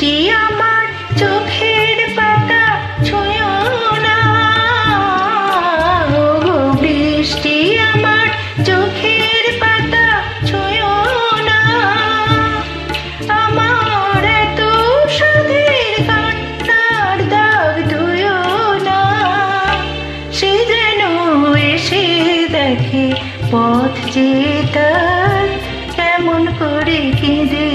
বৃষ্টি আমার চোখের পাতা ছুঁয়ো না বৃষ্টি আমার চোখের পাতা ছুঁয়ো না। আমার এত সাধের কান্নার দাগ ধুয়ো না, সে যেন এসে দেখে পথ যে তার, কেমন করে কেঁদেছি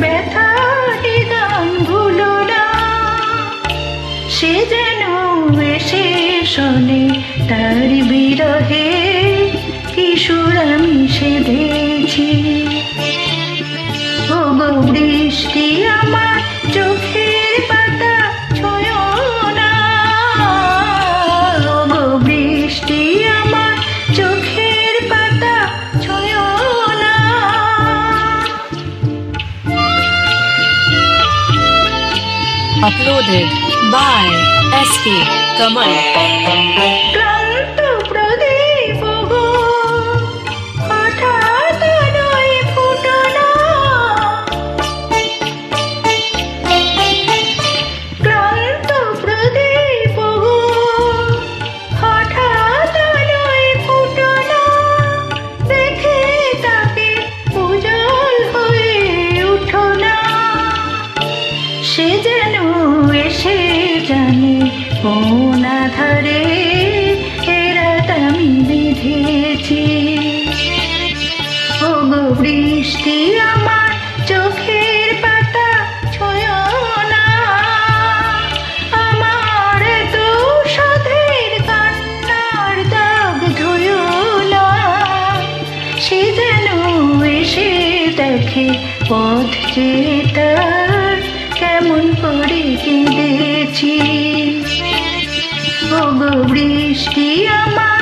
ব্যথাটি গান ভুলো না। সে যেন এসে শোনে, তার বিরহে কিশোর আমি সেধেছি ও বৃষ্টি আমার চোখের পাতা ও বৃষ্টি আমার চোখের পাতা ছুঁয়ো না। Uploaded बाय एस के कमल। আমি বৃষ্টি আমার চোখের পাতা আমার তো দাগ ধুয়ো না। সে যেন দেখে পথ যে তার, কেমন করে কেঁদেছি। বৃষ্টি আমার চোখের